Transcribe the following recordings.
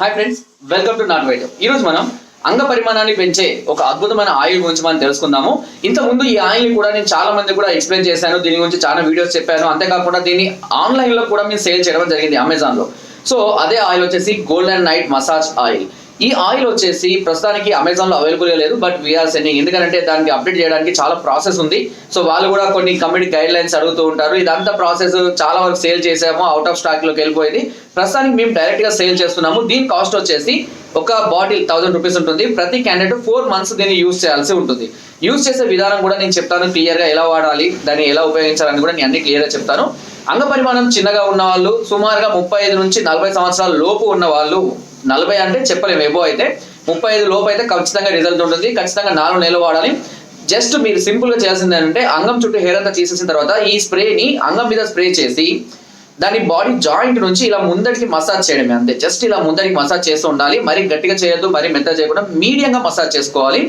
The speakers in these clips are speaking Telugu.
హాయ్ ఫ్రెండ్స్ వెల్కమ్ టు నాట్ వైద్యం ఈ రోజు మనం అంగ పరిమాణాన్ని పెంచే ఒక అద్భుతమైన ఆయిల్ గురించి మనం తెలుసుకుందాము. ఇంత ముందు ఈ ఆయిల్ కూడా నేను చాలా మంది కూడా ఎక్స్ప్లెయిన్ చేశాను. దీని గురించి చాలా వీడియోస్ చెప్పాను. అంతేకాకుండా దీన్ని ఆన్లైన్లో కూడా మేము సేల్ చేయడం జరిగింది అమెజాన్లో. సో అదే ఆయిల్ వచ్చేసి గోల్డెన్ నైట్ మసాజ్ ఆయిల్ ఈ ఆయిల్ వచ్చేసి ప్రస్తుతానికి అమెజాన్లో అవైలబుల్గా అవైలబుల్ లేదు బట్ వీఆర్ సెండింగ్ ఎందుకంటే దానికి అప్డేట్ చేయడానికి చాలా ప్రాసెస్ ఉంది. సో వాళ్ళు కూడా కొన్ని కమ్యూనిటీ గైడ్ లైన్స్ అడుగుతూ ఉంటారు. ఇదంతా ప్రాసెస్ చాలా వరకు సేల్ చేసాము అవుట్ ఆఫ్ స్టాక్లోకి వెళ్ళిపోయింది. ప్రస్తుతానికి మేము డైరెక్ట్గా సేల్ చేస్తున్నాము. దీని కాస్ట్ వచ్చేసి ఒక బాటిల్ థౌసండ్ రూపీస్ ఉంటుంది. ప్రతి క్యాండిడేట్ ఫోర్ మంత్స్ దీన్ని యూస్ చేయాల్సి ఉంటుంది. యూస్ చేసే విధానం కూడా నేను చెప్తాను క్లియర్గా ఎలా వాడాలి దాన్ని ఎలా ఉపయోగించాలని కూడా నేను అన్ని క్లియర్గా చెప్తాను. అంగ పరిమాణం చిన్నగా ఉన్న వాళ్ళు సుమారుగా ముప్పై ఐదు నుంచి నలభై సంవత్సరాల లోపు ఉన్న వాళ్ళు నలభై అంటే చెప్పలేము ఎబో అయితే. ముప్పై ఐదు లోపు అయితే ఖచ్చితంగా రిజల్ట్ ఉంటుంది. ఖచ్చితంగా నాలుగు నెలలు వాడాలి. జస్ట్ మీరు సింపుల్గా చేయాల్సింది ఏంటంటే అంగం చుట్టూ హెయిర్ అంతా తీసేసిన తర్వాత ఈ స్ప్రేని అంగం మీద స్ప్రే చేసి దాని బాడీ జాయింట్ నుంచి ఇలా ముందరికి మసాజ్ చేయడమే అంతే. జస్ట్ ఇలా ముందరికి మసాజ్ చేస్తూ ఉండాలి. మరి గట్టిగా చేయొద్దు మరి మెత్త చేయకుండా మీడియంగా మసాజ్ చేసుకోవాలి.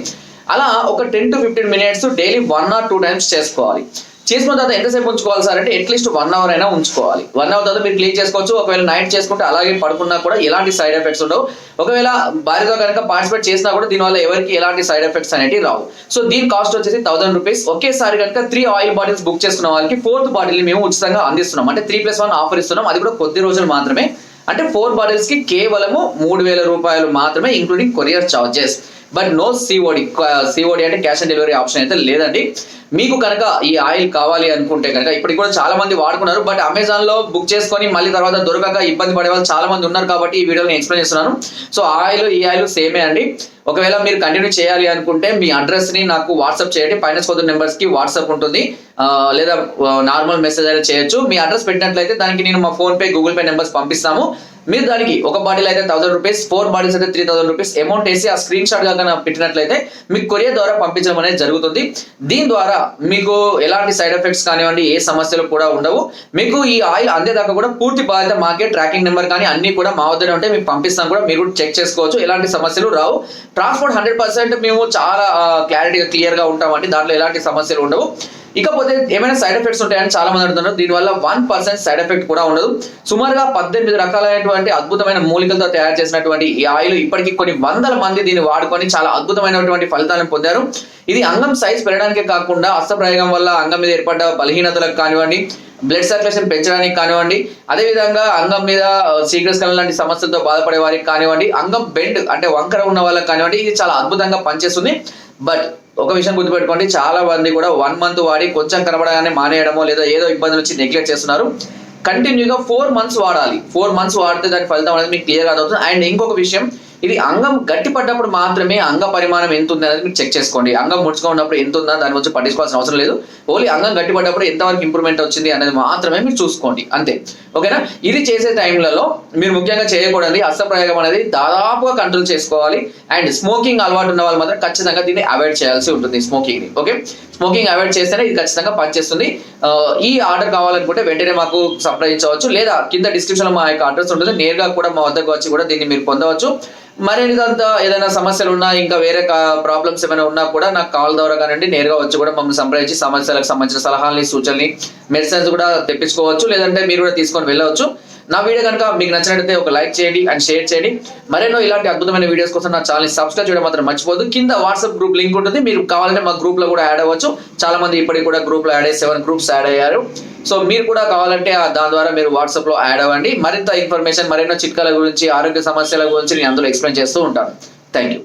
అలా ఒక ten to fifteen minutes daily one or two times చేసుకోవాలి. చేసుకున్న తర్వాత ఎంతసేపు ఉంచుకోవాలి సార్ అంటే అట్లీస్ట్ వన్ అవర్ అయినా ఉంచుకోవాలి. వన్ అవర్ తర్వాత మీరు క్లీన్ చేసుకోవచ్చు. ఒకవేళ నైట్ చేసుకుంటే అలాగే పడుకున్నా కూడా ఎలాంటి సైడ్ ఎఫెక్ట్స్ ఉండవు. ఒకవేళ భార్యతో కనుక పార్టిసిపేట్ చేసినా కూడా దీనివల్ల ఎవరికి ఎలాంటి సైడ్ ఎఫెక్ట్స్ అనేవి రావు. సో దీని కాస్ట్ వచ్చేసి థౌసండ్ రూపీస్ ఒకేసారి కనుక త్రీ ఆయిల్ బాటిల్స్ బుక్ చేసుకున్న వాళ్ళకి ఫోర్త్ బాటిల్ని మేము ఉచితంగా అందిస్తున్నాం. అంటే త్రీ ప్లస్ వన్ ఆఫర్ ఇస్తున్నాం. అది కూడా కొద్ది రోజులు మాత్రమే. అంటే ఫోర్ బాటిల్స్కి కేవలము మూడు వేల రూపాయలు మాత్రమే including courier charges but no COD COD అంటే క్యాష్ ఆన్ డెలివరీ ఆప్షన్ అయితే లేదండి. మీకు కనుక ఈ ఆయిల్ కావాలి అనుకుంటే కనుక ఇప్పటికి కూడా చాలా మంది వాడుకున్నారు. బట్ అమెజాన్లో బుక్ చేసుకొని మళ్ళీ తర్వాత దొరకక ఇబ్బంది పడే వాళ్ళు చాలా మంది ఉన్నారు కాబట్టి ఈ వీడియోని ఎక్స్ప్లెయిన్ చేస్తున్నాను. సో ఆయిల్ ఈ ఆయిల్ సేమే అండి. ఒకవేళ మీరు కంటిన్యూ చేయాలి అనుకుంటే మీ అడ్రస్ని నాకు వాట్సాప్ చేయండి. పైన కొద్ది నెంబర్స్కి వాట్సాప్ ఉంటుంది. లేదా నార్మల్ మెసేజ్ అయినా చేయొచ్చు. మీ అడ్రస్ పెట్టినట్లయితే దానికి నేను మా PhonePe Google pay numbers పంపిస్తాము. మీరు దానికి ఒక బాటిల్ అయితే థౌసండ్ రూపీస్ ఫోర్ బాటిల్స్ అయితే త్రీ థౌసండ్ రూపీస్ అమౌంట్ వేసి ఆ స్క్రీన్ షాట్ కనుక పెట్టినట్లయితే మీకు కొరియర్ ద్వారా పంపించడం అనేది జరుగుతుంది. దీని ద్వారా మీకు ఎలాంటి సైడ్ ఎఫెక్ట్స్ కానివ్వండి ఏ సమస్యలు కూడా ఉండవు. మీకు ఈ ఆయిల్ అందేదాకా కూడా పూర్తి బాధ్యత మాకే ట్రాకింగ్ నెంబర్ కానీ అన్ని కూడా మా వద్దనే ఉంటే మీకు పంపిస్తాం కూడా మీరు కూడా చెక్ చేసుకోవచ్చు. ఎలాంటి సమస్యలు రావు. ట్రాన్స్పోర్ట్ హండ్రెడ్ పర్సెంట్ మేము చాలా క్లారిటీగా క్లియర్గా ఉంటామండి. దాంట్లో ఎలాంటి సమస్యలు ఉండవు. ఇకపోతే ఏమైనా సైడ్ ఎఫెక్ట్స్ ఉంటాయని చాలా మంది అడుగుతున్నారు. దీనివల్ల వన్ పర్సెంట్ సైడ్ ఎఫెక్ట్ కూడా ఉండదు. సుమారుగా పద్దెనిమిది రకాలైనటువంటి అద్భుతమైన మూలికలతో తయారు చేసినటువంటి ఈ ఆయిల్ ఇప్పటికీ కొన్ని వందల మంది దీన్ని వాడుకొని చాలా అద్భుతమైనటువంటి ఫలితాలను పొందారు. ఇది అంగం సైజ్ పెరగడానికే కాకుండా అస్తప్రయోగం వల్ల అంగం మీద ఏర్పడ్డ బలహీనతలకు కానివ్వండి బ్లడ్ సర్క్యులేషన్ పెంచడానికి కానివ్వండి అదేవిధంగా అంగం మీద సీక్రెట్స్ కలం లాంటి సమస్యలతో బాధపడే వారికి కానివ్వండి అంగం బెండ్ అంటే వంకర ఉన్న వాళ్ళకి కానివ్వండి ఇది చాలా అద్భుతంగా పనిచేస్తుంది. బట్ ఒక విషయం గుర్తుపెట్టుకోండి చాలా మంది కూడా వన్ మంత్ వాడి కొంచెం కనబడగానే మానేయడమో లేదా ఏదో ఇబ్బందులు వచ్చి నెగ్లెక్ట్ చేస్తున్నారు. కంటిన్యూగా ఫోర్ మంత్స్ వాడాలి. ఫోర్ మంత్స్ వాడితే దాని ఫలితం అనేది మీకు క్లియర్ అవుతుంది అండ్ ఇంకొక విషయం ఇది అంగం గట్టి పడ్డప్పుడు మాత్రమే అంగ పరిమాణం ఎంత ఉంది అనేది మీరు చెక్ చేసుకోండి. అంగం ముడుచుగా ఉన్నప్పుడు ఎంత ఉందా దాని గురించి పట్టించుకోవాల్సిన అవసరం లేదు. ఓన్లీ అంగం గట్టి పడ్డప్పుడు ఎంతవరకు ఇంప్రూవ్మెంట్ వచ్చింది అనేది మాత్రమే మీరు చూసుకోండి. అంతే. ఓకేనా? ఇది చేసే టైంలలో మీరు ముఖ్యంగా చేయకూడదు హస్తప్రయోగం అనేది దాదాపుగా కంట్రోల్ చేసుకోవాలి. అండ్ స్మోకింగ్ అలవాటు ఉన్న వాళ్ళు మాత్రం ఖచ్చితంగా దీన్ని అవాయిడ్ చేయాల్సి ఉంటుంది స్మోకింగ్ ఓకే? స్మోకింగ్ అవాయిడ్ చేస్తేనే ఇది ఖచ్చితంగా పనిచేస్తుంది. ఈ ఆర్డర్ కావాలనుకుంటే వెంటనే మాకు సంప్రదించవచ్చు లేదా కింద డిస్క్రిప్షన్ మా యొక్క అడ్రస్ ఉంటుంది. నేరుగా కూడా మా వద్దకు వచ్చి కూడా దీన్ని మీరు పొందవచ్చు. మరేదంతా ఏదైనా సమస్యలు ఉన్నా ఇంకా వేరే ప్రాబ్లమ్స్ ఏమైనా ఉన్నా కూడా నాకు కాల్ ద్వారా కానివ్వండి. నేరుగా వచ్చి కూడా మమ్మల్ని సంప్రదించి సమస్యలకు సంబంధించిన సలహాలని సూచనని మెడిసిన్స్ కూడా తెప్పించుకోవచ్చు. లేదంటే మీరు కూడా తీసుకొని వెళ్ళవచ్చు. నా వీడియో కనుక మీకు నచ్చినట్లయితే ఒక లైక్ చేయండి అండ్ షేర్ చేయండి. మరెన్నో ఇలాంటి అద్భుతమైన వీడియోస్ కోసం నా ఛానల్ సబ్స్క్రైబ్ చేయడం మాత్రం మర్చిపోదు కింద వాట్సాప్ గ్రూప్ లింక్ ఉంటుంది. మీరు కావాలంటే మా గ్రూప్లో కూడా యాడ్ అవ్వచ్చు. చాలా మంది ఇప్పటికి కూడా గ్రూప్లో యాడ్ అయ్యి సెవెన్ గ్రూప్స్ యాడ్ అయ్యారు. సో మీరు కూడా కావాలంటే ఆ దాని ద్వారా మీరు వాట్సాప్లో యాడ్ అవ్వండి. మరింత ఇన్ఫర్మేషన్ మరెన్నో చిట్కాల గురించి ఆరోగ్య సమస్యల గురించి నేను అందులో ఎక్స్ప్లెయిన్ చేస్తూ ఉంటాను. Thank you